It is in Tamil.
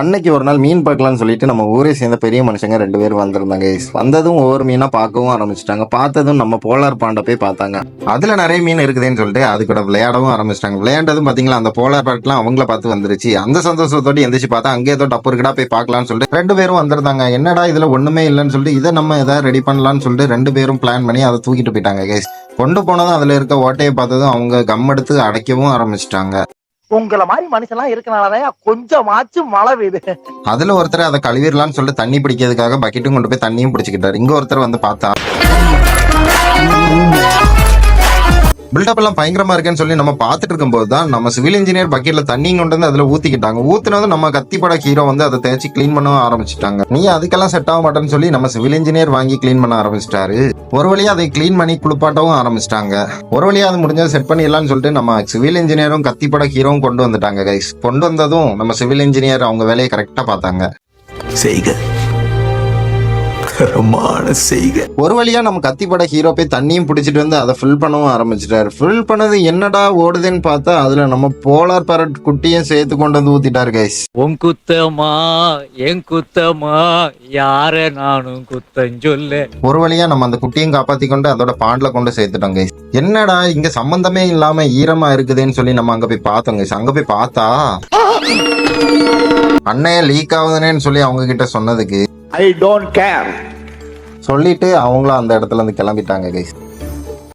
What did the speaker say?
அன்னைக்கு ஒரு நாள் மீன் பார்க்கலாம்னு சொல்லிட்டு நம்ம ஊரே சேர்ந்த பெரிய மனுஷங்க ரெண்டு பேரும் வந்திருந்தாங்க. வந்ததும் ஒவ்வொரு மீனா பார்க்கவும் ஆரம்பிச்சிட்டாங்க. பார்த்ததும் நம்ம போலார் பாண்டை போய் பார்த்தாங்க. அதுல நிறைய மீன் இருக்குதுன்னு சொல்லிட்டு அது கூட விளையாடவும் ஆரம்பிச்சிட்டாங்க. விளையாண்டதும் பாத்தீங்களா அந்த போலார் பாட்லாம் அவங்கள பார்த்து வந்துருச்சு. அந்த சந்தோஷத்தோட எந்திரிச்சு பார்த்தா அங்கே ஏதோ டப்பு இருக்கடா போய் பார்க்கலாம்னு சொல்லிட்டு ரெண்டு பேரும் வந்திருந்தாங்க. என்னடா இதுல ஒண்ணுமே இல்லைன்னு சொல்லிட்டு இதை நம்ம ஏதாவது ரெடி பண்ணலாம்னு சொல்லிட்டு ரெண்டு பேரும் பிளான் பண்ணி அதை தூக்கிட்டு போயிட்டாங்க கைஸ் கொண்டு போனதும் அதுல இருக்க ஓட்டையை பார்த்ததும் அவங்க கம் எடுத்து அடைக்கவும் ஆரம்பிச்சிட்டாங்க. உங்களை மாதிரி மனுஷன்லாம் இருக்கனாலதான் கொஞ்சமாச்சும் மழை பெய்யுது. அதுல ஒருத்தர் அதை கழுவிடலாம்னு சொல்லிட்டு தண்ணி பிடிக்கிறதுக்காக பக்கெட்டும் கொண்டு போய் தண்ணியும் பிடிச்சிக்கிட்டாரு. இங்க ஒருத்தர் வந்து பார்த்தா பில்டப் எல்லாம் பயங்கரமா இருக்குன்னு சொல்லி நம்ம பார்த்துட்டு இருக்கும்போது தான் நம்ம சிவில் இன்ஜினியர் பக்கெட்ல தண்ணியும் கொண்டு வந்து அதுல ஊத்திக்கிட்டாங்க. ஊத்துனது நம்ம கத்திப்பட ஹீரோ வந்து அதை தேய்ச்சி க்ளீன் பண்ண ஆரம்பிச்சிட்டாங்க. நீ அதுக்கெல்லாம் செட் ஆக மாட்டேன்னு சொல்லி நம்ம சிவில் இன்ஜினியர் வாங்கி க்ளீன் பண்ண ஆரம்பிச்சிட்டாரு. ஒரு வழியா அதை க்ளீன் பண்ணி குளிப்பாட்டவும் ஆரம்பிச்சிட்டாங்க. ஒரு வழியா அது முடிஞ்சது செட் பண்ணிடலாம்னு சொல்லிட்டு நம்ம சிவில் இன்ஜினியரும் கத்திப்பட ஹீரோவும் கொண்டு வந்துட்டாங்க கைஸ் கொண்டு வந்ததும் நம்ம சிவில் இன்ஜினியர் அவங்க வேலையை கரெக்டா பார்த்தாங்க. செய்க. தரமான செய்க. ஒரு வழியா நம்ம கத்திப்பட ஹீரோ போய் தண்ணியும் பிடிச்சிட்டு வந்து அதை ஃபில் பண்ணவும் ஆரம்பிச்சிட்டாரு. ஃபில் பண்ணது என்னடா ஓடுதுன்னு பார்த்தா அதுல நம்ம போலார் பேரட் குட்டியும் சேர்த்து கொண்டு வந்து ஊத்திட்டாரு கைஸ் உன் குத்தமா என் குத்தமா யார நானும் குத்தம் சொல்ல. ஒரு வழியா நம்ம அந்த குட்டியும் காப்பாத்தி கொண்டு அதோட பாண்ட்ல கொண்டு சேர்த்துட்டோம் கைஸ் என்னடா இங்க சம்பந்தமே இல்லாம ஈரமா இருக்குதுன்னு சொல்லி நம்ம அங்க போய் பார்த்தோம் கைஸ் அங்க போய் பார்த்தா அண்ணைய லீக் ஆகுதுன்னு சொல்லி அவங்க கிட்ட சொன்னதுக்கு ஐ டோன்ட் கேர் சொல்லிட்டு அவங்களும் அந்த இடத்துல இருந்து கிளம்பிட்டாங்க கைஸ்